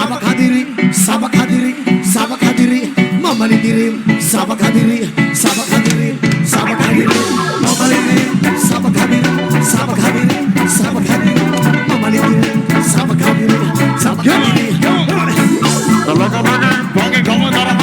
sabak hadiri, sabak hadiri, sabak hadiri, mamalidirim, sabak hadiri, sabak hadiri, sabak hadiri, mamalidirim, sabak hadiri, sabak hadiri, sabak hadiri, mamalidirim, sabak hadiri, sabak hadiri. Talaga ba na Pag ikaw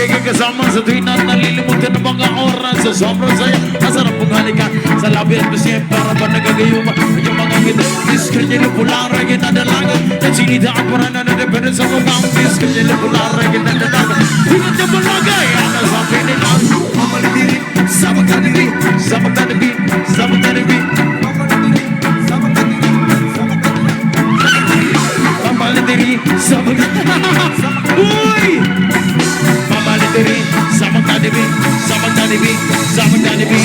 Pagiging kasama sa tuwing na nalilimutan ng mga oras Sa sobrang saya, masarap pong halikan Sa labi at basiyan para ba nagagayuma. Yung mga kita, discreet nyo pula reggae na dalaga At para na nadepende sa pula reggae na dalaga Hingat na balagay, ano sabi nila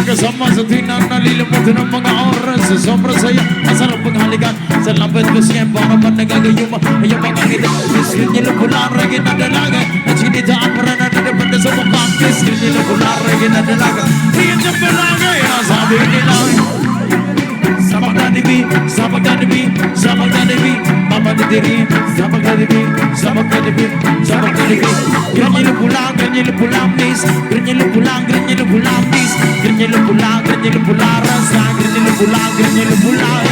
Lagi magiging kasama sa tuwing na nalilimutan ng mga oras Sa sobrang saya, masarap maghalikan Sa lapit ko siya, para ba nagagayuma Ay yung mga ngiti, iskin niyo pula Samakadirib, Samakadirib, Samakadirib, Samakadirib. Grinyelu pulang, grinyelu pulang bis, grinyelu pulang, grinyelu pulang bis, grinyelu pulang, grinyelu pulang rasa, grinyelu pulang, pulang.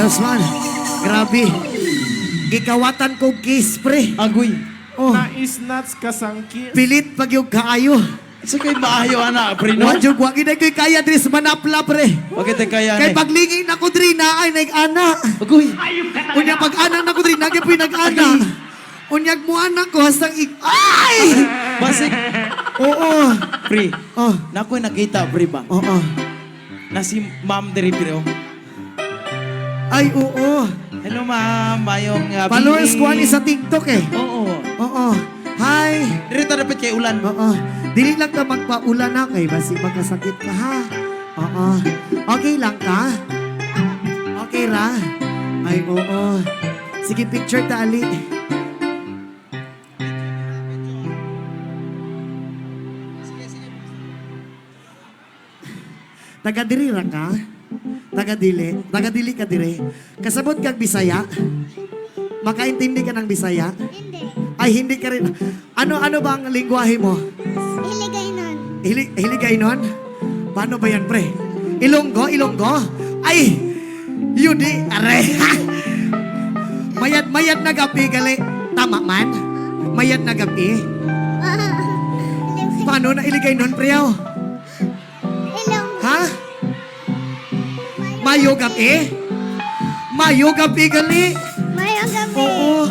Man, grabe. Gikawatan ko kiss pre. agoy Oh, Nais nuts kasangkit. pilit pag yung kaayo. Sa kay maayo ana, pre no? Wadyo ko, ginay ko'y kaya dres manapla pre. Bakit tayo kaya Kay ni? paglingin na ko diri na ay nag-ana. Agoy, Unya pag anang na ko diri nagay po'y nag-ana. Unyag mo anak ko hastang ik... Ay! basig Oo. Pre, Oh, na ako'y nakita, pre ba? oo. Na si Ma'am diri, pre oh. Ay, oo. Hello ma'am, mayong uh, Followers ko ani sa TikTok eh. Oo. Oo. Hi. Dito dapat kay ulan. Oo. Dili lang ka magpaulan na kay basi magkasakit ka ha. Oo. Okay lang ka? Okay ra? Ay, oo. Sige, picture ta ali. Taga diri ra ka? Taga dili? Taga dili ka dire? Kasabot kag Bisaya? Makaintindi ka ng Bisaya? Hindi. Ay, hindi ka rin. Ano-ano ba ang lingwahe mo? Iligay nun. Hili, hiligay nun? Paano ba yan, pre? Ilonggo? Ilonggo? Ay! Yun di, aray. mayat, mayat na gabi, gali. Tama man? Mayat na gabi. Paano na iligay nun, priyaw? Mayo gabi? Mayo gabi, gali. Mayang gabi. Oo.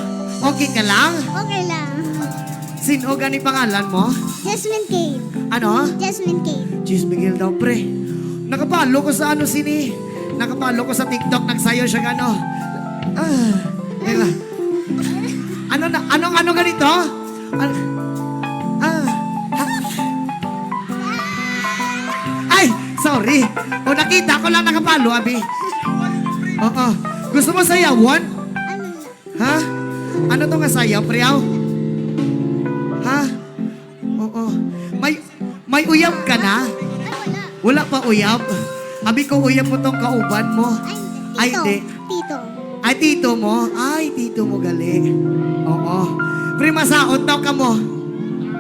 Okay ka lang? Okay lang. Sino gani pangalan mo? Jasmine Kate. Ano? Jasmine Kate. Jeez, Miguel daw, pre. Nakapalo ko sa ano sini. Nakapalo ko sa TikTok, nagsayo siya gano. Ah. Ano na, anong ano ganito? Ano, sorry. O nakita ko lang nakapalo, abi. Oo. Gusto mo sayawan? Ha? Ano to nga sayaw, priyaw? Ha? Oo. May, may uyab ka na? Wala. Pa uyab. Abi ko uyab mo tong kauban mo. Ay, hindi. Tito. Ay, tito mo? Ay, tito mo gali. Oo. Pre, masaot daw ka mo.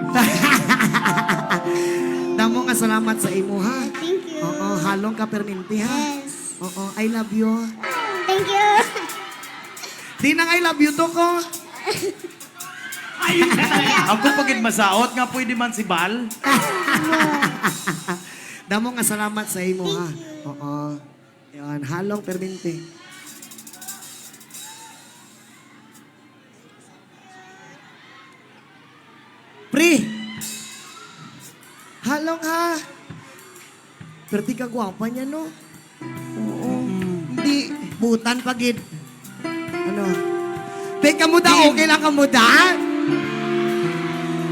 Damo nga salamat sa imo, ha? Thank halong ka perminti, ha? Yes. Oo, I love you. Thank you. Di nang I love you to ko. Ako pagid masaot nga pwede man si Bal. Damo nga salamat sa imo, ha? Oo. Yan, halong perminti. Pre! Halong ha! Perti ka gwapa niya, no? Oo. Hindi. Butan pagid. Ano? Teka mo da, okay lang ka mo da?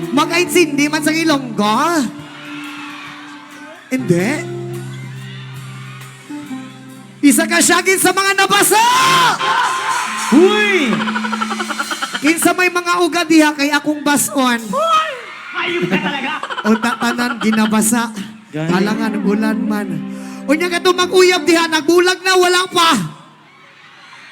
Mag-ait sindi man sa ilonggo? Hindi. Isa ka siyagin sa mga nabasa! Huy! Kinsa may mga uga diha kay akong bason. Ayun ka talaga! O tatanan ginabasa. Alangan ulan man. Unya ka to mag-uyab diha nagbulag na wala pa.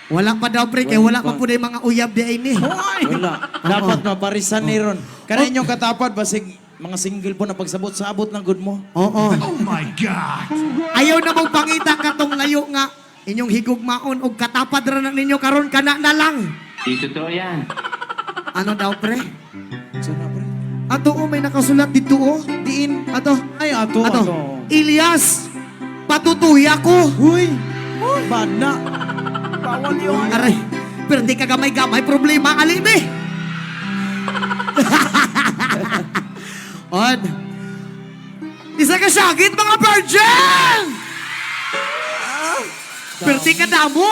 Wala pa daw pre kay wala pa pa. pud mga uyab di ay ni. Wala. Dapat maparisan ni Ron. Kaya inyong katapad, basig mga single po na pagsabot-sabot ng good mo. Oo. Oh my God. Ayaw na mong pangita katong layo nga inyong higugmaon og katapad ra na ninyo karon kana na lang. Di totoo yan. Ano daw pre? Sana pre. Ato oh, may nakasulat dito oh. Diin. Ato. Ay, ato, Ato. ato. Ilyas. Patutuya ko. Huy! Bad na. Bawal yun. Aray. Pero di ka gamay-gamay problema alime. On. Isa ka syagit mga virgin! Pero di ka damo.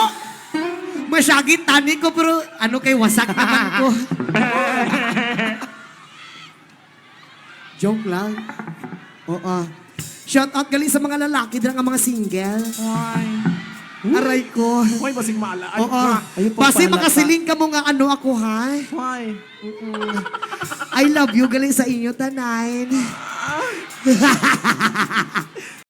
Masyagit tani ko pero ano kay wasak naman ko. Joke lang. Oo. Shout out gali sa mga lalaki dira nga mga single. Ay. Aray ko. Uy, basing mala. Ay, Oo. po Basi makasiling ka mo nga ano ako, ha? Ay. I love you, galing sa inyo, tanayin.